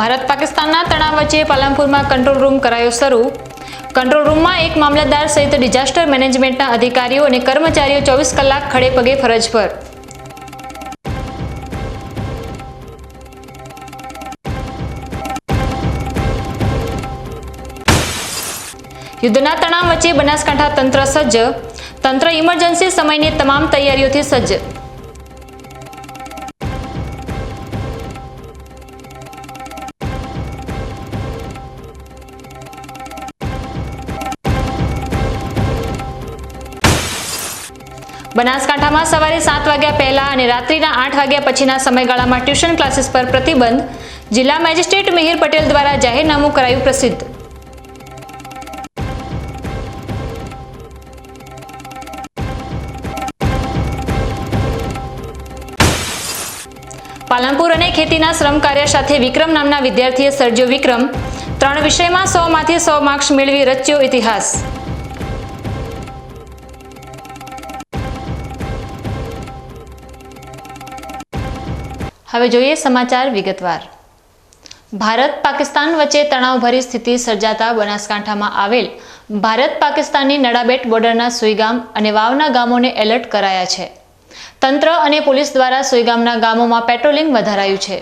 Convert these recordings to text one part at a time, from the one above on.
ભારત પાકિસ્તાનના તણાવ વચ્ચે પાલનપુરમાં કંટ્રોલ રૂમ કરાયો શરૂ. કંટ્રોલ રૂમમાં એક મામલતદાર સહિત ડિઝાસ્ટર મેનેજમેન્ટના અધિકારીઓ અને કર્મચારીઓ ચોવીસ કલાક ખડે પગે ફરજ પર યુદ્ધના તણાવ વચ્ચે બનાસકાંઠા તંત્ર સજ્જ. તંત્ર ઇમરજન્સી સમયની તમામ તૈયારીઓથી સજ્જ. બનાસકાંઠામાં સવારે સાત વાગ્યા પહેલા અને રાત્રિના આઠ વાગ્યા પછીના સમયગાળામાં ટ્યુશન ક્લાસીસ પર પ્રતિબંધ જિલ્લા મેજિસ્ટ્રેટ મિહિર પટેલ દ્વારા જાહેરનામું કરાયું પ્રસિદ્ધ. પાલનપુર અને ખેતીના શ્રમ કાર્ય સાથે વિક્રમ નામના વિદ્યાર્થીએ સર્જ્યો વિક્રમ. ત્રણ વિષયમાં સો માંથી સો માર્ક્સ મેળવી રચ્યો ઇતિહાસ. હવે જોઈએ સમાચાર વિગતવાર. ભારત પાકિસ્તાન વચ્ચે તણાવભરી સ્થિતિ સર્જાતા બનાસકાંઠામાં આવેલ ભારત પાકિસ્તાનની નડાબેટ બોર્ડરના સુઈગામ અને વાવના ગામોને એલર્ટ કરાયા છે. તંત્ર અને પોલીસ દ્વારા સુઈગામના ગામોમાં પેટ્રોલિંગ વધારાયું છે.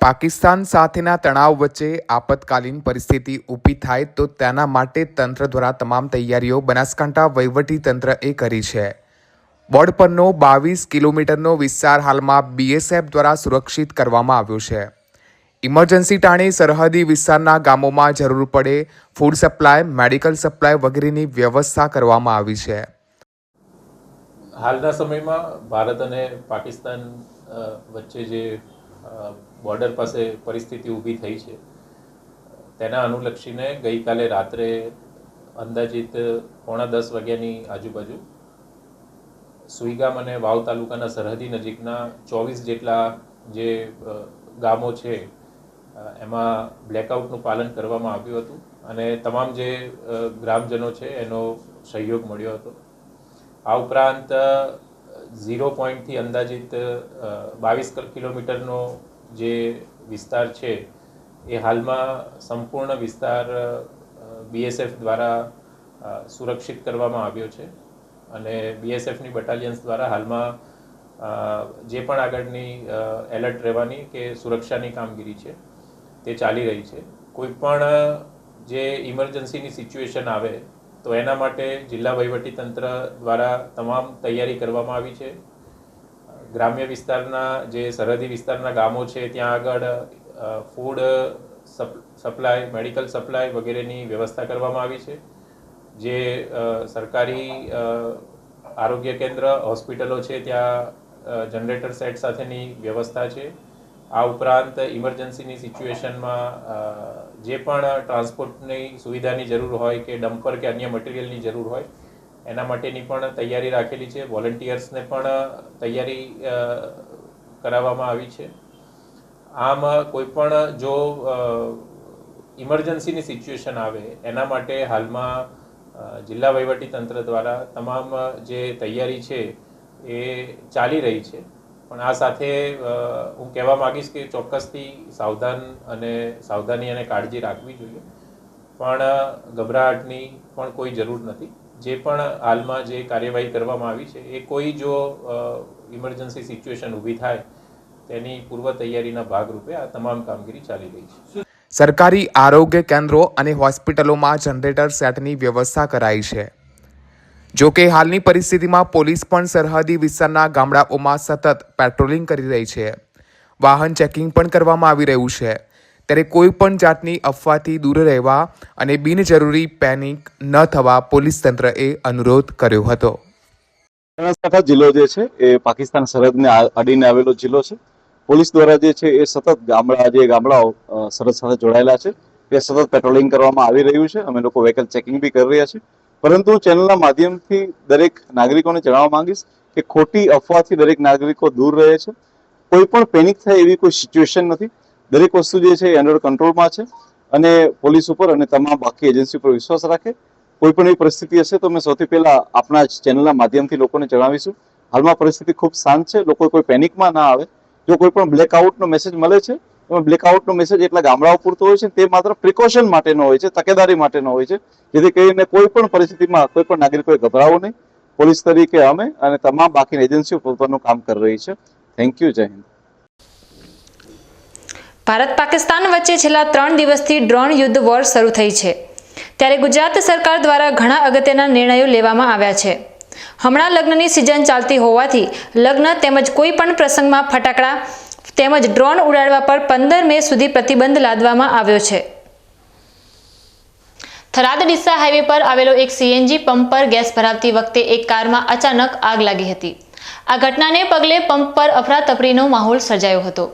પાકિસ્તાન સાથેના તણાવ વચ્ચે આપતકાલીન પરિસ્થિતિ ઊભી થાય તો તેના માટે તંત્ર દ્વારા તમામ તૈયારીઓ બનાસકાંઠા વહીવટી તંત્રએ કરી છે. બોર્ડ પરનો બાવીસ કિલોમીટરનો વિસ્તાર હાલમાં બીએસએફ દ્વારા સુરક્ષિત કરવામાં આવ્યો છે. ઇમરજન્સી ટાણે સરહદી વિસ્તારના ગામોમાં જરૂર પડે ફૂડ સપ્લાય, મેડિકલ સપ્લાય વગેરેની વ્યવસ્થા કરવામાં આવી છે. હાલના સમયમાં ભારત અને પાકિસ્તાન વચ્ચે જે બોર્ડર પાસે પરિસ્થિતિ ઊભી થઈ છે, તેના અનુલક્ષીને ગઈકાલે રાત્રે અંદાજિત પોણા દસ વાગ્યાની આજુબાજુ સુઈગામ અને વાવ તાલુકાના સરહદી નજીકના ચોવીસ જેટલા જે ગામો છે એમાં બ્લેકઆઉટનું પાલન કરવામાં આવ્યું હતું અને તમામ જે ગ્રામજનો છે એનો સહયોગ મળ્યો હતો. આ ઉપરાંત ઝીરો પોઈન્ટથી અંદાજિત બાવીસ કિલોમીટરનો જે વિસ્તાર છે એ હાલમાં સંપૂર્ણ વિસ્તાર બીએસએફ દ્વારા સુરક્ષિત કરવામાં આવ્યો છે. અને બીએસએફની બટાલિયન્સ દ્વારા હાલમાં જે પણ આગળની એલર્ટ રહેવાની કે સુરક્ષાની કામગીરી છે, તે ચાલી રહી છે. કોઈ પણ જે ઇમરજન્સીની સિચ્યુએશન આવે, તો એના માટે જિલ્લા વહીવટી તંત્ર દ્વારા તમામ તૈયારી કરવામાં આવી છે. ગ્રામ્ય વિસ્તારના જે સરહદી વિસ્તારના ગામો છે, ત્યાં આગળ ફૂડ સપ્લાય મેડિકલ સપ્લાય વગેરેની વ્યવસ્થા કરવામાં આવી છે. જે સરકારી આરોગ્ય કેન્દ્ર, હોસ્પિટલો છે, ત્યાં જનરેટર સેટ સાથેની વ્યવસ્થા છે. આ ઉપરાંત ઇમરજન્સીની સિચ્યુએશનમાં જે પણ ટ્રાન્સપોર્ટની સુવિધાની જરૂર હોય કે ડમ્પર કે અન્ય મટીરિયલની જરૂર હોય, એના માટેની પણ તૈયારી રાખેલી છે. વોલન્ટિયર્સને પણ તૈયારી કરાવવામાં આવી છે. આમ, કોઈ પણ જો ઇમરજન્સીની સિચ્યુએશન આવે, એના માટે હાલમાં જિલ્લા વહીવટી તંત્ર દ્વારા તમામ જે તૈયારી છે એ ચાલી રહી છે. પણ આ સાથે હું કહેવા માંગીશ કે ચોક્કસથી સાવધાન અને સાવધાની અને કાળજી રાખવી જોઈએ. પણ ગભરાટની પણ કોઈ જરૂર નથી. જે પણ હાલમાં જે કાર્યવાહી કરવામાં આવી છે, એ કોઈ જો ઇમરજન્સી સિચ્યુએશન ઊભી થાય, તેની પૂર્વ તૈયારીના ભાગરૂપે આ તમામ કામગીરી ચાલી રહી છે. સરકારી આરોગ્ય કેન્દ્રો અને હોસ્પિટલોમાં જનરેટર સેટની વ્યવસ્થા કરાઈ છે. જો કે હાલની પરિસ્થિતિમાં પોલીસ પણ સરહદી વિસ્તારના ગામડાઓમાં સતત પેટ્રોલિંગ કરી રહી છે. વાહન ચેકિંગ પણ કરવામાં આવી રહ્યું છે. ત્યારે કોઈ પણ જાતની અફવાથી દૂર રહેવા અને બિનજરૂરી પેનિક ન થવા પોલીસ તંત્રએ અનુરોધ કર્યો હતો. જિલ્લો જે છે એ પાકિસ્તાન સરહદને અડીને આવેલો જિલ્લો છે. પોલીસ દ્વારા જે છે એ સતત ગામડા જે ગામડાઓ સરહદ સાથે જોડાયેલા છે. એ સતત પેટ્રોલિંગ કરવામાં આવી રહ્યું છે. અમે લોકો વ્હીકલ ચેકિંગ બી કરી રહ્યા છે પરંતુ ચેનલના માધ્યમથી દરેક નાગરિકોને જણાવવા માંગીશ કે ખોટી અફવાથી દરેક નાગરિકો દૂર રહે છે. કોઈ પણ પેનિક થાય એવી કોઈ સિચ્યુએશન નથી. દરેક વસ્તુ જે છે એ અંડર કંટ્રોલમાં છે અને પોલીસ ઉપર અને તમામ બાકી એજન્સી ઉપર વિશ્વાસ રાખે. કોઈ પણ એવી પરિસ્થિતિ હશે તો અમે સૌથી પહેલા આપણા જ ચેનલના માધ્યમથી લોકોને જણાવીશું. હાલમાં પરિસ્થિતિ ખૂબ શાંત છે. લોકો કોઈ પેનિકમાં ના આવે. જો કોઈ પણ બ્લેકઆઉટનો મેસેજ મળે છે, એમાં બ્લેકઆઉટનો મેસેજ એટલા ગામડાઓ પૂરતો હોય છે, તે માત્ર પ્રિકોશન માટેનો હોય છે, તકેદારી માટેનો હોય છે. જેથી કરીને કોઈ પણ પરિસ્થિતિમાં કોઈ પણ નાગરિકોએ ગભરાવો નહીં. પોલીસ તરીકે અમે અને તમામ બાકીની એજન્સીઓ પોતાનું કામ કરી રહી છે. થેન્ક યુ જય હિન્દ. ભારત પાકિસ્તાન વચ્ચે છેલ્લા ત્રણ દિવસથી ડ્રોન યુદ્ધ વોર શરૂ થઈ છે. ત્યારે ગુજરાત સરકાર દ્વારા ઘણા અગત્યના નિર્ણયો લેવામાં આવ્યા છે. હમણાં લગ્નની સિઝન ચાલતી હોવાથી લગ્ન તેમજ કોઈ પણ પ્રસંગમાં ફટાકડા તેમજ ડ્રોન ઉડાડવા પર પંદર મે સુધી પ્રતિબંધ લાદવામાં આવ્યો છે. થરાદ ડીસા હાઈવે પર આવેલો એક સીએનજી પંપ પર ગેસ ભરાવતી વખતે એક કારમાં અચાનક આગ લાગી હતી. આ ઘટનાને પગલે પંપ પર અફરાતફરીનો માહોલ સર્જાયો હતો.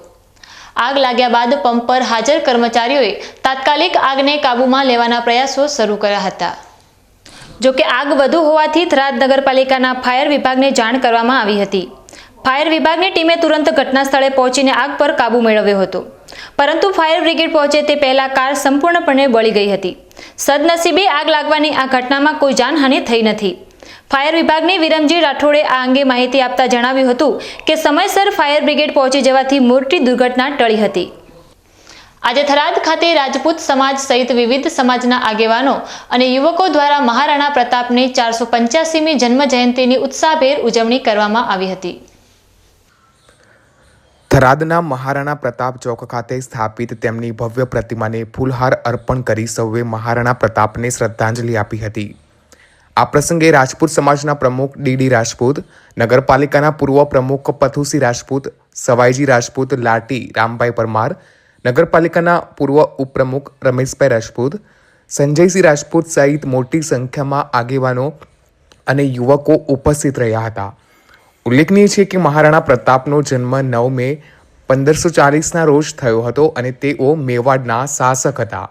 આગ લાગ્યા બાદ પંપ પર હાજર કર્મચારીઓએ તાત્કાલિક આગને કાબૂમાં લેવાના પ્રયાસો શરૂ કર્યા હતા. જો કે આગ વધુ હોવાથી થરાદ નગરપાલિકાના ફાયર વિભાગને જાણ કરવામાં આવી હતી. ફાયર વિભાગની ટીમે તુરંત ઘટના સ્થળે પહોંચીને આગ પર કાબુ મેળવ્યો હતો. પરંતુ ફાયર બ્રિગેડ પહોંચે તે પહેલા કાર સંપૂર્ણપણે બળી ગઈ હતી. સદનસીબે આગ લાગવાની આ ઘટનામાં કોઈ જાનહાનિ થઈ નથી. ફાયર વિભાગની વિરમજી રાઠોડે આ અંગે માહિતી આપતા જણાવ્યું હતું કે સમયસર ફાયર બ્રિગેડ પહોંચી જવાથી મોટી દુર્ઘટના ટળી હતી. આજે થરાદ ખાતે રાજપૂત સમાજ સહિત વિવિધ સમાજના આગેવાનો અને યુવકો દ્વારા મહારાણા પ્રતાપની ચારસો પંચ્યાસીમી જન્મજયંતિની ઉત્સાહભેર ઉજવણી કરવામાં આવી હતી. થરાદના મહારાણા પ્રતાપ ચોક ખાતે સ્થાપિત તેમની ભવ્ય પ્રતિમાને ફૂલહાર અર્પણ કરી સૌએ મહારાણા પ્રતાપને શ્રદ્ધાંજલિ આપી હતી. આ પ્રસંગે રાજપૂત સમાજના પ્રમુખ ડીડી રાજપૂત, નગરપાલિકાના પૂર્વ પ્રમુખ પથુસી રાજપૂત, સવાઈજી રાજપૂત લાટી રામભાઈ પરમાર નગરપાલિકાના પૂર્વ ઉપપ્રમુખ રમેશભાઈ રાજપૂત, સંજયસિંહ રાજપૂત સહિત મોટી સંખ્યામાં આગેવાનો અને યુવકો ઉપસ્થિત રહ્યા હતા. ઉલ્લેખનીય છે કે મહારાણા પ્રતાપનો જન્મ નવ મે પંદરસો ચાલીસના રોજ થયો હતો અને તેઓ મેવાડના શાસક હતા.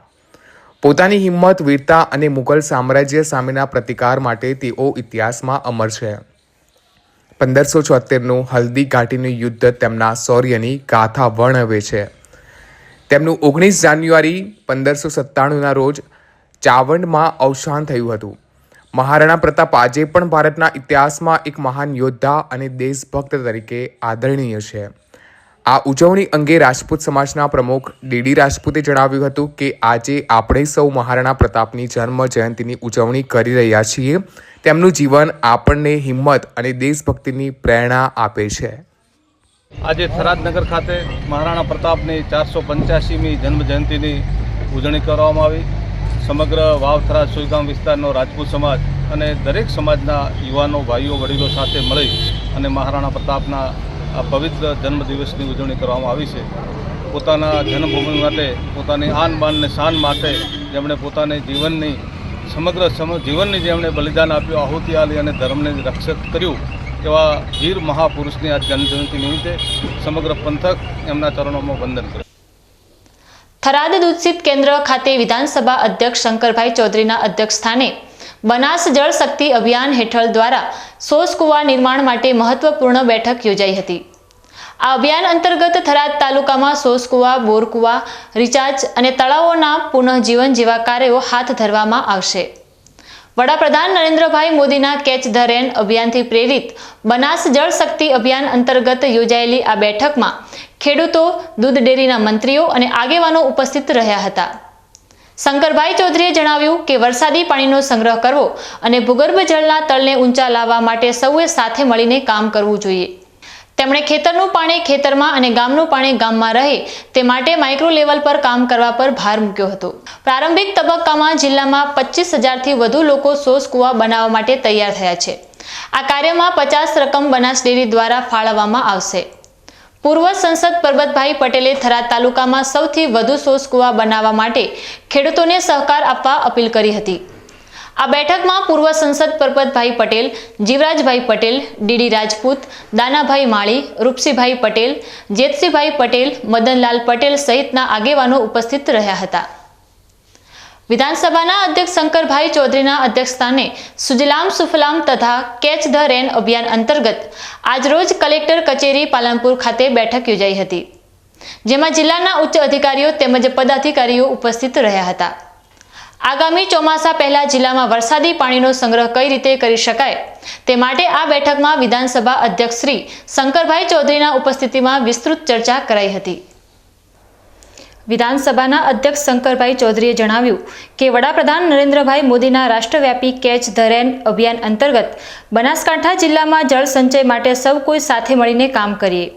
પોતાની હિંમત, વીરતા અને મુઘલ સામ્રાજ્ય સામેના પ્રતિકાર માટે તેઓ ઇતિહાસમાં અમર છે. પંદરસો છોતેરનું હલ્દી ઘાટીનું યુદ્ધ તેમના શૌર્યની ગાથા વર્ણવે છે. તેમનું ઓગણીસ જાન્યુઆરી પંદરસો સત્તાણુંના રોજ ચાવંડમાં અવસાન થયું હતું. મહારાણા પ્રતાપ આજે પણ ભારતના ઇતિહાસમાં એક મહાન યોદ્ધા અને દેશભક્ત તરીકે આદરણીય છે. આ ઉજવણી અંગે રાજપૂત સમાજના પ્રમુખ ડીડી રાજપૂતે જણાવ્યું હતું કે, આજે આપણે સૌ મહારાણા પ્રતાપની જન્મ જયંતિની ઉજવણી કરી રહ્યા છીએ. તેમનું જીવન આપણને હિંમત અને દેશભક્તિની પ્રેરણા આપે છે. આજે થરાદનગર ખાતે મહારાણા પ્રતાપની ચારસો પંચ્યાસીમી જન્મજયંતિની ઉજવણી કરવામાં આવી. સમગ્ર વાવ થરાદ સુઈગામ વિસ્તારનો રાજપૂત સમાજ અને દરેક સમાજના યુવાનો, ભાઈઓ, વડીલો સાથે મળી અને મહારાણા પ્રતાપના આ પવિત્ર જન્મદિવસની ઉજવણી કરવામાં આવી છે. પોતાના જન્મભૂમિ માટે, પોતાની આન બાન ને શાન માટે જેમણે પોતાની જીવનની, સમગ્ર સમ, જીવનની જેમણે બલિદાન આપ્યું, આહુતિ આલી અને ધર્મને રક્ષક કર્યું એવા વીર મહાપુરુષની આ જન્મજયંતિ નિમિત્તે સમગ્ર પંથક એમના ચરણોમાં વંદન કરે. થરાદ દૂધસિત કેન્દ્ર ખાતે વિધાનસભા અધ્યક્ષ શંકરભાઈ ચૌધરીના અધ્યક્ષ સ્થાને બનાસ જળ શક્તિ અભિયાન હેઠળ દ્વારા સોસ કુવા નિર્માણ માટે મહત્વપૂર્ણ બેઠક યોજાઈ હતી. આ અભિયાન અંતર્ગત થરાદ તાલુકામાં સોસ કુવા, બોર રિચાર્જ અને તળાવોના પુનઃજીવન જેવા કાર્યો હાથ ધરવામાં આવશે. વડાપ્રધાન નરેન્દ્રભાઈ મોદીના કેચ ધ રેન અભિયાનથી પ્રેરિત બનાસ જળ શક્તિ અભિયાન અંતર્ગત યોજાયેલી આ બેઠકમાં ખેડૂતો, દૂધ ડેરીના મંત્રીઓ અને આગેવાનો ઉપસ્થિત રહ્યા હતા. શંકરભાઈ ચૌધરીએ જણાવ્યું કે વરસાદી પાણીનો સંગ્રહ કરવો અને ભૂગર્ભ જળના તળને ઊંચા લાવવા માટે સૌએ સાથે મળીને કામ કરવું જોઈએ. તેમણે ખેતરનું પાણી ખેતરમાં અને ગામનું પાણી ગામમાં રહે તે માટે માઇક્રો લેવલ પર કામ કરવા પર ભાર મૂક્યો હતો. પ્રારંભિક તબક્કામાં જિલ્લામાં પચીસ હજારથી વધુ લોકો સોસ કુવા બનાવવા માટે તૈયાર થયા છે. આ કાર્યમાં પચાસ રકમ બનાસ ડેરી દ્વારા ફાળવવામાં આવશે. પૂર્વ સંસદ પરબતભાઈ પટેલે થરાદ તાલુકામાં સૌથી વધુ સોસ કુવા બનાવવા માટે ખેડૂતોને સહકાર આપવા અપીલ કરી હતી. આ બેઠકમાં પૂર્વ સંસદ પરબતભાઈ પટેલ, જીવરાજભાઈ પટેલ, ડીડી રાજપૂત, દાનાભાઈ માળી, રૂપસીભાઈ પટેલ, જેતસીભાઈ પટેલ, મદનલાલ પટેલ સહિતના આગેવાનો ઉપસ્થિત રહ્યા હતા. વિધાનસભાના અધ્યક્ષ શંકરભાઈ ચૌધરીના અધ્યક્ષસ્થાને સુજલામ સુફલામ તથા કેચ ધ રેન અભિયાન અંતર્ગત આજરોજ કલેક્ટર કચેરી પાલનપુર ખાતે બેઠક યોજાઈ હતી. જેમાં જિલ્લાના ઉચ્ચ અધિકારીઓ તેમજ પદાધિકારીઓ ઉપસ્થિત રહ્યા હતા. આગામી ચોમાસા પહેલા જિલ્લામાં વરસાદી પાણીનો સંગ્રહ કઈ રીતે કરી શકાય તે માટે આ બેઠકમાં વિધાનસભા અધ્યક્ષ શ્રી શંકરભાઈ ચૌધરીના ઉપસ્થિતિમાં વિસ્તૃત ચર્ચા કરાઈ હતી. વિધાનસભાના અધ્યક્ષ શંકરભાઈ ચૌધરીએ જણાવ્યું કે વડાપ્રધાન નરેન્દ્રભાઈ મોદીના રાષ્ટ્રવ્યાપી કેચ ધ રેન અભિયાન અંતર્ગત બનાસકાંઠા જિલ્લામાં જળ સંચય માટે સૌ કોઈ સાથે મળીને કામ કરીએ.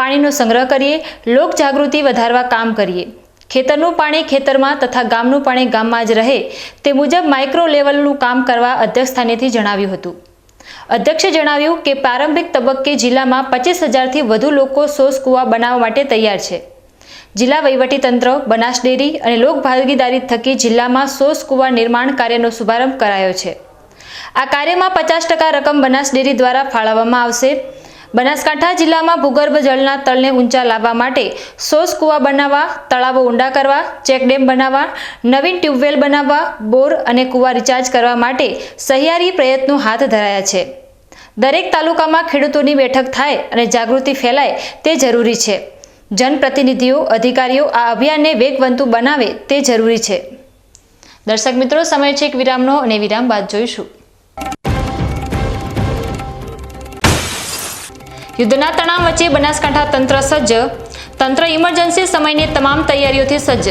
પાણીનો સંગ્રહ કરીએ લોક જાગૃતિ વધારવા કામ કરીએ. ખેતરનું પાણી ખેતરમાં તથા ગામનું પાણી ગામમાં જ રહે તે મુજબ માઇક્રો લેવલનું કામ કરવા અધ્યક્ષસ્થાનેથી જણાવ્યું હતું. અધ્યક્ષે જણાવ્યું કે પ્રારંભિક તબક્કે જિલ્લામાં પચીસ હજારથી વધુ લોકો સોસ કૂવા બનાવવા માટે તૈયાર છે. જિલ્લા વહીવટીતંત્ર બનાસ ડેરી અને લોકભાગીદારી થકી જિલ્લામાં સોસ કૂવા નિર્માણ કાર્યનો શુભારંભ કરાયો છે. આ કાર્યમાં પચાસ ટકા રકમ બનાસ ડેરી દ્વારા ફાળવવામાં આવશે. બનાસકાંઠા જિલ્લામાં ભૂગર્ભ જળના તળને ઊંચા લાવવા માટે સોસ કુવા બનાવવા, તળાવો ઊંડા કરવા, ચેકડેમ બનાવવા, નવીન ટ્યુબવેલ બનાવવા, બોર અને કુવા રિચાર્જ કરવા માટે સહિયારી પ્રયત્નો હાથ ધરાયા છે. દરેક તાલુકામાં ખેડૂતોની બેઠક થાય અને જાગૃતિ ફેલાય તે જરૂરી છે. જનપ્રતિનિધિઓ, અધિકારીઓ આ અભિયાનને વેગવંતુ બનાવે તે જરૂરી છે. દર્શક મિત્રો, સમય છે એક વિરામનો અને વિરામ બાદ જોઈશું. યુદ્ધના તણાવ વચ્ચે બનાસકાંઠા તંત્ર સજ્જ. તંત્ર ઇમરજન્સી સમયની તમામ તૈયારીઓથી સજ્જ.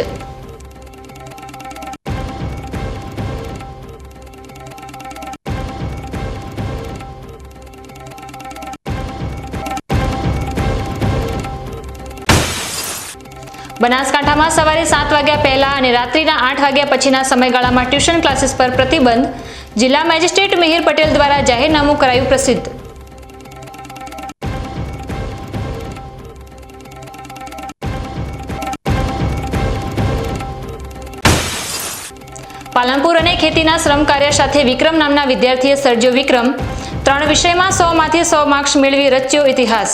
બનાસકાંઠામાં સવારે સાત વાગ્યા પહેલા અને રાત્રિના આઠ વાગ્યા પછીના સમયગાળામાં ટ્યુશન ક્લાસીસ પર પ્રતિબંધ. જિલ્લા મેજિસ્ટ્રેટ મિહિર પટેલ દ્વારા જાહેરનામું કરાયું પ્રસિદ્ધ. પાલનપુર અને ખેતીના શ્રમ કાર્ય સાથે વિક્રમ નામના વિદ્યાર્થીએ સર્જ્યો વિક્રમ. ત્રણ વિષયમાં સો માંથી સો માર્ક્સ મેળવી રચ્યો ઇતિહાસ.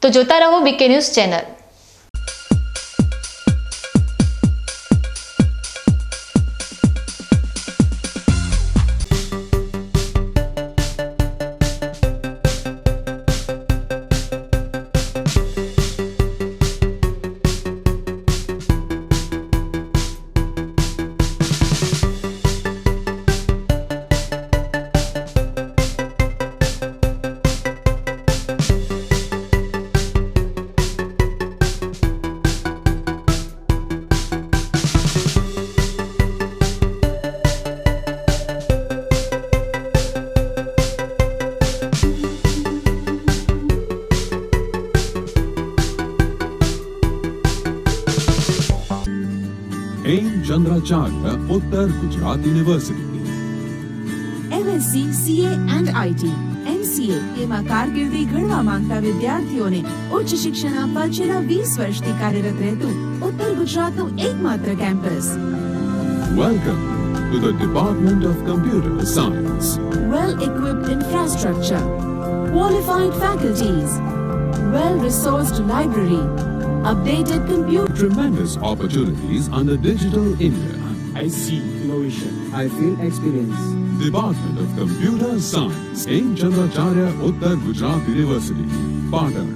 તો જોતા રહો બીકે news channel. Hemchandracharya Uttar Gujarat university MSc CA and IT MCA એમાં કારકિર્દી ઘડવા માંગતા વિદ્યાર્થીઓને ઉચ્ચ શિક્ષણ આપવા છેલ્લા વીસ વર્ષથી કાર્યરત રહેતું ઉત્તર ગુજરાતનું એકમાત્ર campus. Welcome to the department of computer science well equipped infrastructure, qualified faculties, well resourced library, updated compute. Tremendous opportunities under Digital India. I see innovation. I feel experience. Department of Computer Science, A. Chandracharya, Uttar Gujarat University, Patan.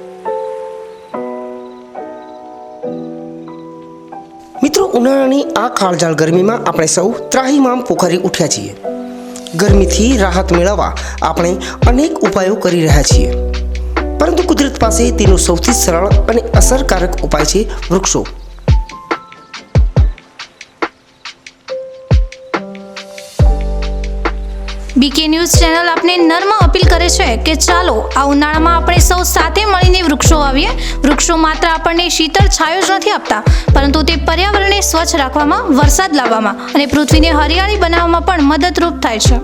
મિત્રો, ઉનાળાની આ કાળજાળ ગરમીમાં આપણે સૌ ત્રાહીમામ પોખરી ઉઠ્યા છીએ. ગરમીથી રાહત મેળવવા આપણે અનેક ઉપાયો કરી રહ્યા છીએ. પરંતુ કુદરત પાસે તેનો સૌથી સરળ અને અસરકારક ઉપાય છે વૃક્ષો. બીકે ન્યૂઝ ચેનલ આપને નર્મ અપીલ કરે છે કે ચાલો, આ ઉનાળામાં આપણે સૌ સાથે મળીને વૃક્ષો વાવીએ. વૃક્ષો માત્ર આપણને શીતળ છાયો જ નથી આપતા, પરંતુ તે પર્યાવરણને સ્વચ્છ રાખવામાં, વરસાદ લાવવામાં અને પૃથ્વીને હરિયાળી બનાવવામાં પણ મદદરૂપ થાય છે.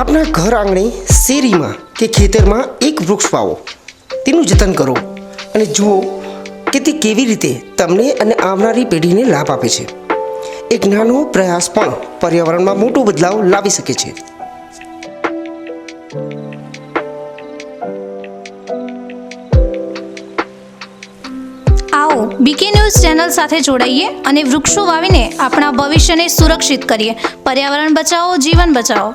આપના ઘર આંગણે, શેરીમાં કે ખેતરમાં એક વૃક્ષ વાવો. તેનું જતન કરો અને જુઓ કે તે કેવી રીતે તમને અને આવનારી પેઢીને લાભ આપે છે. એક નાનો પ્રયાસ પણ પર્યાવરણમાં મોટો બદલાવ લાવી શકે છે. આવો, બીકે ન્યૂઝ ચેનલ સાથે જોડાઈએ અને વૃક્ષો વાવીને આપણા ભવિષ્યને સુરક્ષિત કરીએ. પર્યાવરણ બચાવો, જીવન બચાવો.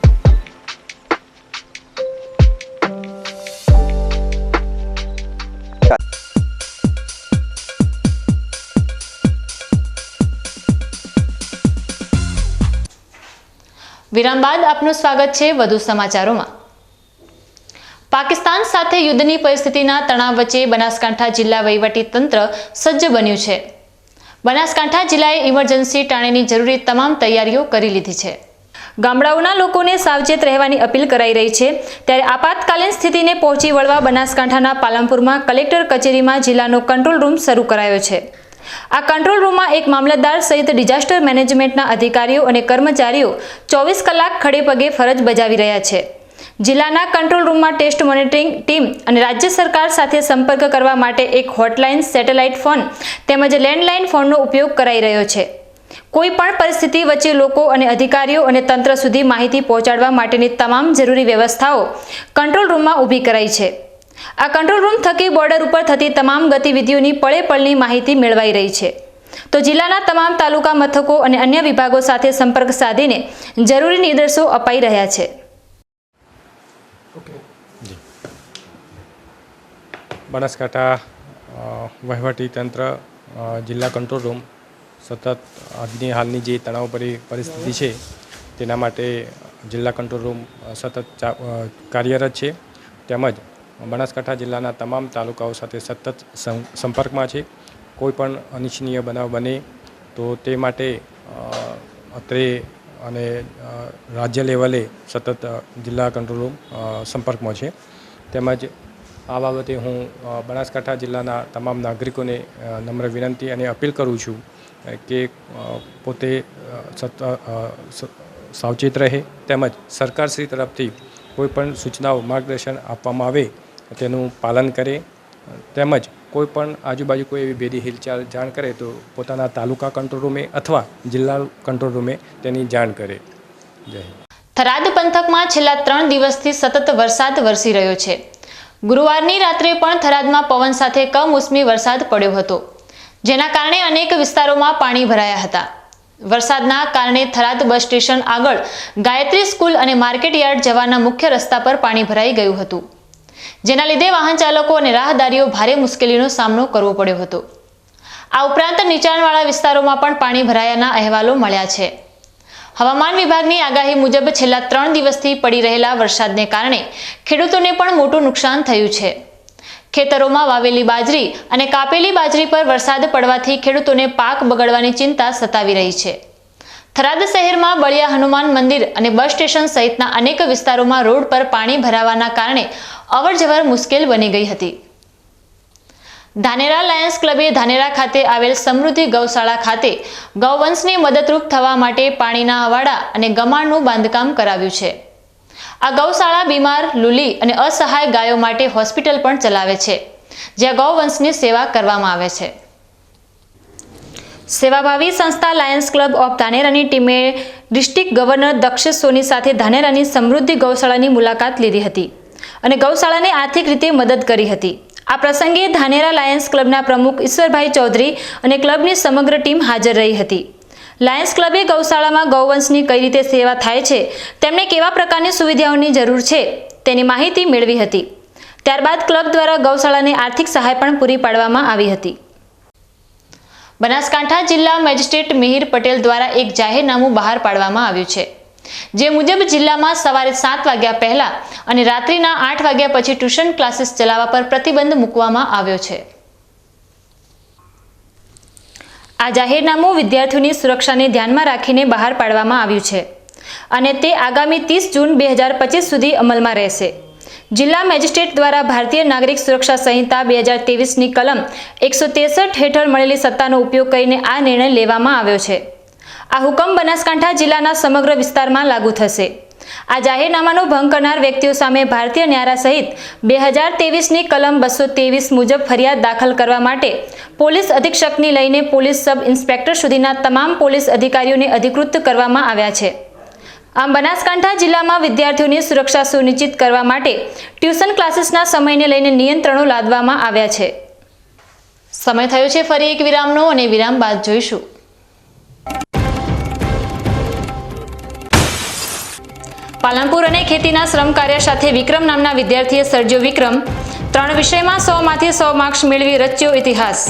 વિરામ બાદ આપનું સ્વાગત છે વધુ સમાચારોમાં. પાકિસ્તાન સાથે યુદ્ધની પરિસ્થિતિના તણાવ વચ્ચે બનાસકાંઠા જિલ્લા વહીવટી તંત્ર સજ્જ બન્યું છે. બનાસકાંઠા જિલ્લાએ ઇમરજન્સી ટાણેની જરૂરી તમામ તૈયારીઓ કરી લીધી છે. ગામડાઓના લોકોને સાવચેત રહેવાની અપીલ કરાઈ રહી છે. ત્યારે આપાતકાલીન સ્થિતિને પહોંચી વળવા બનાસકાંઠાના પાલનપુરમાં કલેક્ટર કચેરીમાં જિલ્લાનો કંટ્રોલ રૂમ શરૂ કરાયો છે. આ કંટ્રોલ રૂમમાં એક મામલતદાર સહિત ડિઝાસ્ટર મેનેજમેન્ટના અધિકારીઓ અને કર્મચારીઓ ચોવીસ કલાક ખડે પગે ફરજ બજાવી રહ્યા છે. જિલ્લાના કંટ્રોલ રૂમમાં ટેસ્ટ મોનિટરિંગ ટીમ અને રાજ્ય સરકાર સાથે સંપર્ક કરવા માટે એક હોટલાઇન સેટેલાઇટ ફોન તેમજ લેન્ડલાઇન ફોનનો ઉપયોગ કરાઈ રહ્યો છે. કોઈ પણ પરિસ્થિતિ વચ્ચે લોકો અને અધિકારીઓ અને તંત્ર સુધી માહિતી પહોંચાડવા માટેની તમામ જરૂરી વ્યવસ્થાઓ કંટ્રોલ રૂમમાં ઊભી કરાઈ છે. આ કંટ્રોલ રૂમ થકી બોર્ડર ઉપર થતી તમામ ગતિવિધિઓની પળે પળની માહિતી મેળવાઈ રહી છે. તો જિલ્લાના તમામ તાલુકા મથકો અને અન્ય વિભાગો સાથે સંપર્ક સાધીને જરૂરી નિર્દેશો અપાઈ રહ્યા છે. બનાસકાંઠા તંત્ર જિલ્લા કંટ્રોલ રૂમ સતત આજની હાલની જે તણાવભરી પરિસ્થિતિ છે, તેના માટે જિલ્લા કંટ્રોલ રૂમ સતત કાર્યરત છે. તેમજ બનાસકાંઠા જિલ્લાના તમામ તાલુકાઓ સાથે સતત સંપર્કમાં છે. કોઈ પણ અનિચ્છનીય બનાવ બને તો તે માટે અત્રે અને રાજ્ય લેવલે સતત જિલ્લા કંટ્રોલ રૂમ સંપર્કમાં છે. તેમજ આ બાબતે હું બનાસકાંઠા જિલ્લાના તમામ નાગરિકોને નમ્ર વિનંતી અને અપીલ કરું છું કે પોતે સાવચેત રહે. તેમજ સરકારશ્રી તરફથી કોઈપણ સૂચનાઓ, માર્ગદર્શન આપવામાં આવે તેનું પાલન કરે. તેમજ કોઈ પણ આજુબાજુ કોઈ એવી ભેદી હિલચાલ જાણ કરે તો પોતાના તાલુકા કંટ્રોલ રૂમે અથવા જિલ્લા કંટ્રોલ રૂમે તેની જાણ કરે. જય થરાદ પંથકમાં છેલ્લા ત્રણ દિવસથી સતત વરસાદ વરસી રહ્યો છે. ગુરુવારની રાત્રે પણ થરાદમાં પવન સાથે કમોસમી વરસાદ પડ્યો હતો. જેના કારણે અનેક વિસ્તારોમાં પાણી ભરાયા હતા. વરસાદના કારણે થરાદ બસ સ્ટેશન આગળ ગાયત્રી સ્કૂલ અને માર્કેટ યાર્ડ જવાના મુખ્ય રસ્તા પર પાણી ભરાઈ ગયું હતું. જેના લીધે વાહન ચાલકો અને રાહદારીઓ ભારે મુશ્કેલીનો સામનો કરવો પડ્યો હતો. આ ઉપરાંત નીચાણવાળા વિસ્તારોમાં પણ પાણી ભરાયાના અહેવાલો મળ્યા છે. હવામાન વિભાગની આગાહી મુજબ છેલ્લા ત્રણ દિવસથી પડી રહેલા વરસાદને કારણે ખેડૂતોને પણ મોટું નુકસાન થયું છે. ખેતરોમાં વાવેલી બાજરી અને કાપેલી બાજરી પર વરસાદ પડવાથી ખેડૂતોને પાક બગડવાની ચિંતા સતાવી રહી છે. થરાદ શહેરમાં બળિયા હનુમાન મંદિર અને બસ સ્ટેશન સહિતના અનેક વિસ્તારોમાં રોડ પર પાણી ભરાવાના કારણે અવરજવર મુશ્કેલ બની ગઈ હતી. ધાનેરા લાયન્સ ક્લબે ધાનેરા ખાતે આવેલ સમૃદ્ધિ ગૌશાળા ખાતે ગૌવંશને મદદરૂપ થવા માટે પાણીના હવાડા અને ગમાણનું બાંધકામ કરાવ્યું છે. આ ગૌશાળા બીમાર, લુલી અને અસહાય ગાયો માટે હોસ્પિટલ પણ ચલાવે છે, જ્યાં ગૌવંશની સેવા કરવામાં આવે છે. સેવાભાવી સંસ્થા લાયન્સ ક્લબ ઓફ ધાનેરાની ટીમે ડિસ્ટ્રિક્ટ ગવર્નર દક્ષેશ સોની સાથે ધાનેરાની સમૃદ્ધિ ગૌશાળાની મુલાકાત લીધી હતી અને ગૌશાળાને આર્થિક રીતે મદદ કરી હતી. આ પ્રસંગે ધાનેરા લાયન્સ ક્લબના પ્રમુખ ઈશ્વરભાઈ ચૌધરી અને ક્લબની સમગ્ર ટીમ હાજર રહી હતી. લાયન્સ ક્લબે ગૌશાળામાં ગૌવંશની કઈ રીતે સેવા થાય છે, તેમને કેવા પ્રકારની સુવિધાઓની જરૂર છે, તેની માહિતી મેળવી હતી. ત્યારબાદ ક્લબ દ્વારા ગૌશાળાને આર્થિક સહાય પણ પૂરી પાડવામાં આવી હતી. બનાસકાંઠા જિલ્લા મેજિસ્ટ્રેટ મિહિર પટેલ દ્વારા એક જાહેરનામું બહાર પાડવામાં આવ્યું છે. જે મુજબ જિલ્લામાં સવારે સાત વાગ્યા પહેલા અને રાત્રિના આઠ વાગ્યા પછી ટ્યુશન ક્લાસીસ ચલાવવા પર પ્રતિબંધ મૂકવામાં આવ્યો છે. આ જાહેરનામું વિદ્યાર્થીઓની સુરક્ષાને ધ્યાનમાં રાખીને બહાર પાડવામાં આવ્યું છે અને તે આગામી ત્રીસ જૂન બે હજાર પચીસ સુધી અમલમાં રહેશે. જિલ્લા મેજિસ્ટ્રેટ દ્વારા ભારતીય નાગરિક સુરક્ષા સંહિતા બે હજાર ત્રેવીસની કલમ એકસો ત્રેસઠ હેઠળ મળેલી સત્તાનો ઉપયોગ કરીને આ નિર્ણય લેવામાં આવ્યો છે. આ હુકમ બનાસકાંઠા જિલ્લાના સમગ્ર વિસ્તારમાં લાગુ થશે. આ જાહેરનામાનો ભંગ કરનાર વ્યક્તિઓ સામે ભારતીય ન્યારા સહિત બે હજાર ત્રેવીસની કલમ બસો ત્રેવીસ મુજબ ફરિયાદ દાખલ કરવા માટે પોલીસ અધિક્ષકની લઈને પોલીસ સબ ઇન્સ્પેક્ટર સુધીના તમામ પોલીસ અધિકારીઓને અધિકૃત કરવામાં આવ્યા છે. આમ બનાસકાંઠા જિલ્લામાં વિદ્યાર્થીઓની સુરક્ષા સુનિશ્ચિત કરવા માટે ટ્યુશન ક્લાસીસના સમયને લઈને નિયંત્રણો લાદવામાં આવ્યા છે. સમય થયો છે ફરી એક વિરામનો અને વિરામ બાદ જોઈશું. પાલનપુર અને ખેતીના શ્રમ કાર્ય સાથે વિક્રમ નામના વિદ્યાર્થીએ સર્જ્યો વિક્રમ. ત્રણ વિષયમાં સો માંથી સો માર્ક્સ મેળવી રચ્યો ઇતિહાસ.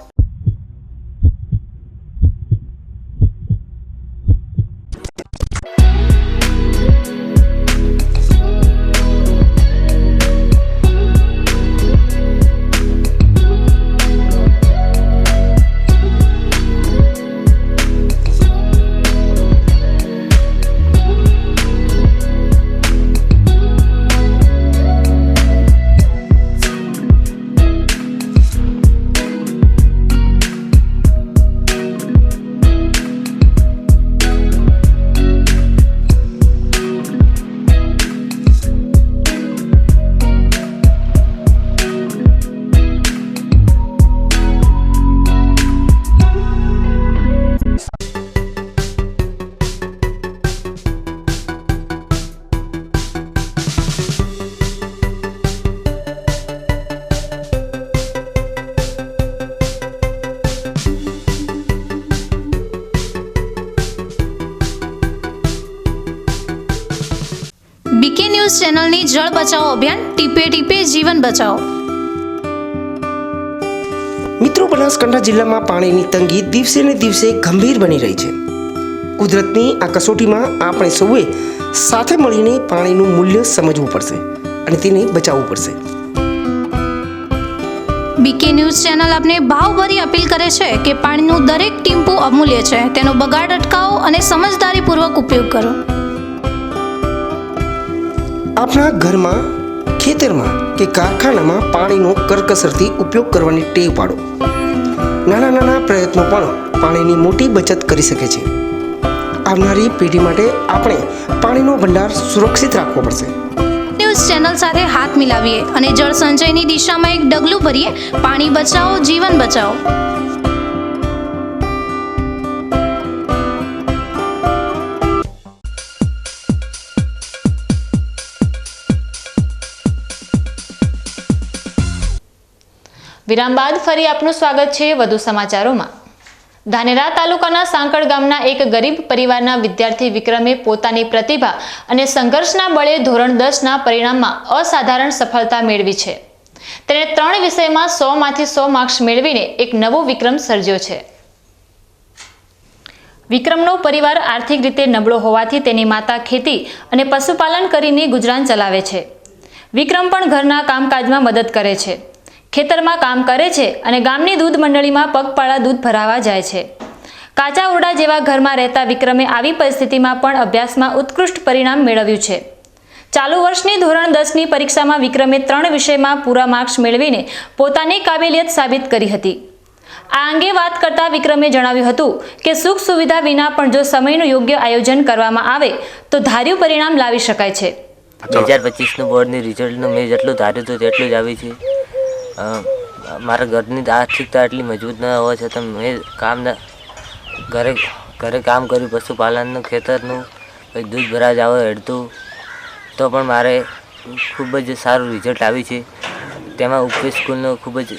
જળ બચાવો અભિયાન ટીપે ટીપે જીવન બચાવો. મિત્રો બનાસકાંઠા જિલ્લામાં પાણીની તંગી દિવસે ને દિવસે ગંભીર બની રહી છે. કુદરતની આ કસોટીમાં આપણે સૌએ સાથે મળીને પાણીનું મૂલ્ય સમજવું પડશે અને તેને બચાવવું પડશે. બીકે ન્યૂઝ ચેનલ આપને ભાવભરી અપીલ કરે છે કે પાણીનું દરેક ટીમ્પુ અમૂલ્ય છે. તેનો બગાડ અટકાવો અને સમજદારીપૂર્વક ઉપયોગ કરો. આપણા ઘરમાં, ખેતરમાં કે કારખાનામાં પાણીનો કરકસરથી ઉપયોગ કરવાની ટેવ પાડો. નાના નાના પ્રયત્નો પણ પાણીની મોટી બચત કરી શકે છે. આવનારી પેઢી માટે આપણે પાણીનો ભંડાર સુરક્ષિત રાખવો પડશે. ન્યૂઝ ચેનલ સાથે હાથ મિલાવીએ અને જળ સંચયની દિશામાં એક ડગલું ભરીએ. પાણી બચાવો, જીવન બચાવો. વિરામ બાદ ફરી આપનું સ્વાગત છે વધુ સમાચારોમાં. ધાનેરા તાલુકાના સાંકળ ગામના એક ગરીબ પરિવારના વિદ્યાર્થી વિક્રમે પોતાની પ્રતિભા અને સંઘર્ષના બળે ધોરણ દસના પરિણામમાં અસાધારણ સફળતા મેળવી છે. તેણે ત્રણ વિષયમાં સો માંથી સો માર્ક્સ મેળવીને એક નવો વિક્રમ સર્જ્યો છે. વિક્રમનો પરિવાર આર્થિક રીતે નબળો હોવાથી તેની માતા ખેતી અને પશુપાલન કરીને ગુજરાન ચલાવે છે. વિક્રમ પણ ઘરના કામકાજમાં મદદ કરે છે. ખેતરમાં કામ કરે છે અને ગામની દૂધ મંડળીમાં પગપાળા દૂધ ભરાવા જાય છે. કાચા ઓરડા જેવા ઘરમાં રહેતા વિક્રમે આવી પરિસ્થિતિમાં પણ અભ્યાસમાં ઉત્કૃષ્ટ પરિણામ મેળવ્યું છે. ચાલુ વર્ષની ધોરણ દસની પરીક્ષામાં વિક્રમે ત્રણ વિષયમાં પૂરા માર્ક્સ મેળવીને પોતાની કાબેલિયત સાબિત કરી હતી. આ અંગે વાત કરતા વિક્રમે જણાવ્યું હતું કે, સુખ સુવિધા વિના પણ જો સમયનું યોગ્ય આયોજન કરવામાં આવે, તો ધાર્યું પરિણામ લાવી શકાય છે. બે હજાર પચીસનું બોર્ડની રિઝલ્ટનું મેં જેટલું ધાર્યું હતું તેટલું જ આવી છે. મારા ઘરની આર્થિકતા એટલી મજબૂત ન હોવા છતાં મેં કામ ઘરે ઘરે કામ કર્યું, પશુપાલનનું, ખેતરનું, પછી દૂધ ભરાજ જાવ, હેડતું. તો પણ મારે ખૂબ જ સારું રિઝલ્ટ આવ્યું છે. તેમાં ઉપરી સ્કૂલનો ખૂબ જ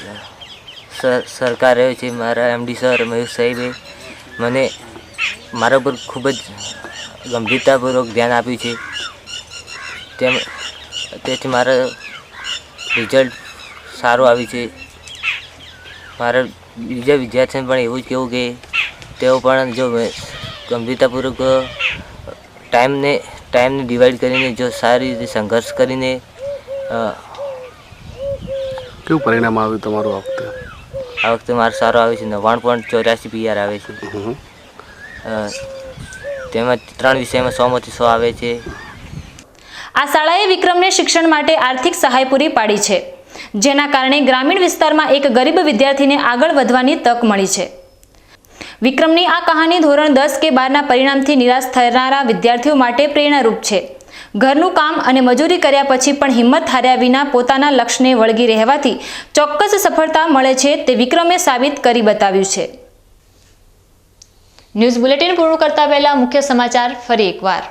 સરકાર રહ્યો છે, મારા એમડી સર મયુર સાહેબે મને મારા ઉપર ખૂબ જ ગંભીરતાપૂર્વક ધ્યાન આપ્યું છે. તેમ, તેથી મારા રિઝલ્ટ સારું આવ્યું છે. મારા બીજા વિદ્યાર્થીઓને પણ એવું જ કહેવું કે તેઓ પણ જો ગંભીરતાપૂર્વક ટાઈમને ટાઈમને ડિવાઈડ કરીને જો સારી રીતે સંઘર્ષ કરીને કેવું પરિણામ આવ્યું તમારું આ વખતે? આ વખતે મારો સારો આવે છે. નવ્વાણું પોઈન્ટ ચોર્યાસી પીઆર આવે છે. અ, તેમાં ત્રણ વિષયમાં સોમાંથી સો આવે છે. આ શાળાએ વિક્રમને શિક્ષણ માટે આર્થિક સહાય પૂરી પાડી છે. જેના કારણે ગ્રામીણ વિસ્તારમાં એક ગરીબ વિદ્યાર્થીને આગળ વધવાની તક મળી છે. વિક્રમની આ કહાની ધોરણ દસ કે બારના પરિણામથી નિરાશ થનારા વિદ્યાર્થીઓ માટે પ્રેરણારૂપ છે. ઘરનું કામ અને મજૂરી કર્યા પછી પણ હિંમત હાર્યા વિના પોતાના લક્ષ્યને વળગી રહેવાથી ચોક્કસ સફળતા મળે છે તે વિક્રમે સાબિત કરી બતાવ્યું છે. ન્યૂઝ બુલેટિન પૂરું કરતા પહેલા મુખ્ય સમાચાર ફરી એકવાર.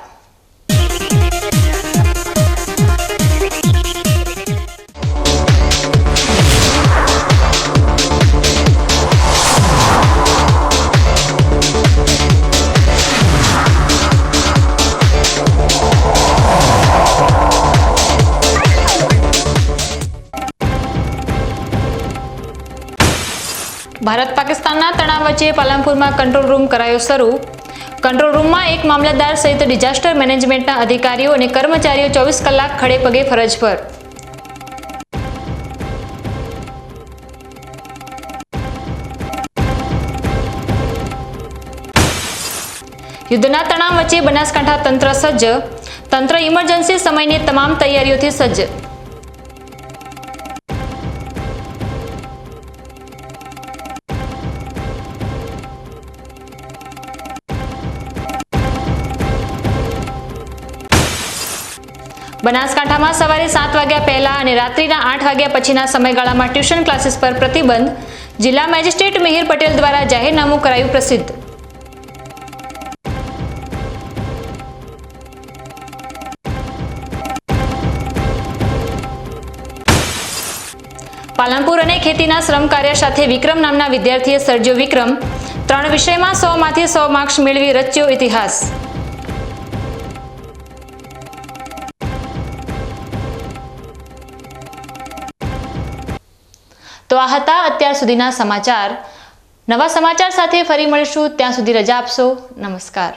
ભારત પાકિસ્તાનના તણાવ વચ્ચે પાલનપુરમાં કંટ્રોલ રૂમ કરાયો શરૂ. કંટ્રોલ રૂમમાં એક મામલતદાર સહિત ડિઝાસ્ટર મેનેજમેન્ટના અધિકારીઓ અને કર્મચારીઓ ચોવીસ કલાક ખડે પગે ફરજ પર. યુદ્ધના તણાવ વચ્ચે બનાસકાંઠા તંત્ર સજ્જ. તંત્ર ઇમરજન્સી સમયની તમામ તૈયારીઓથી સજ્જ. બનાસકાંઠામાં સવારે સાત વાગ્યા પહેલા અને રાત્રિના આઠ વાગ્યા પછીના સમયગાળામાં ટ્યુશન ક્લાસીસ પર પ્રતિબંધ જિલ્લા મેજિસ્ટ્રેટ મિહિર પટેલ દ્વારા જાહેરનામું કરાયું પ્રસિદ્ધ. પાલનપુર અને ખેતીના શ્રમ કાર્ય સાથે વિક્રમ નામના વિદ્યાર્થીએ સર્જ્યો વિક્રમ. ત્રણ વિષયમાં સો માંથી સો માર્ક્સ મેળવી રચ્યો ઇતિહાસ. તો આ હતા અત્યાર સુધીના સમાચાર. નવા સમાચાર સાથે ફરી મળીશું. ત્યાં સુધી રજા આપશો. નમસ્કાર.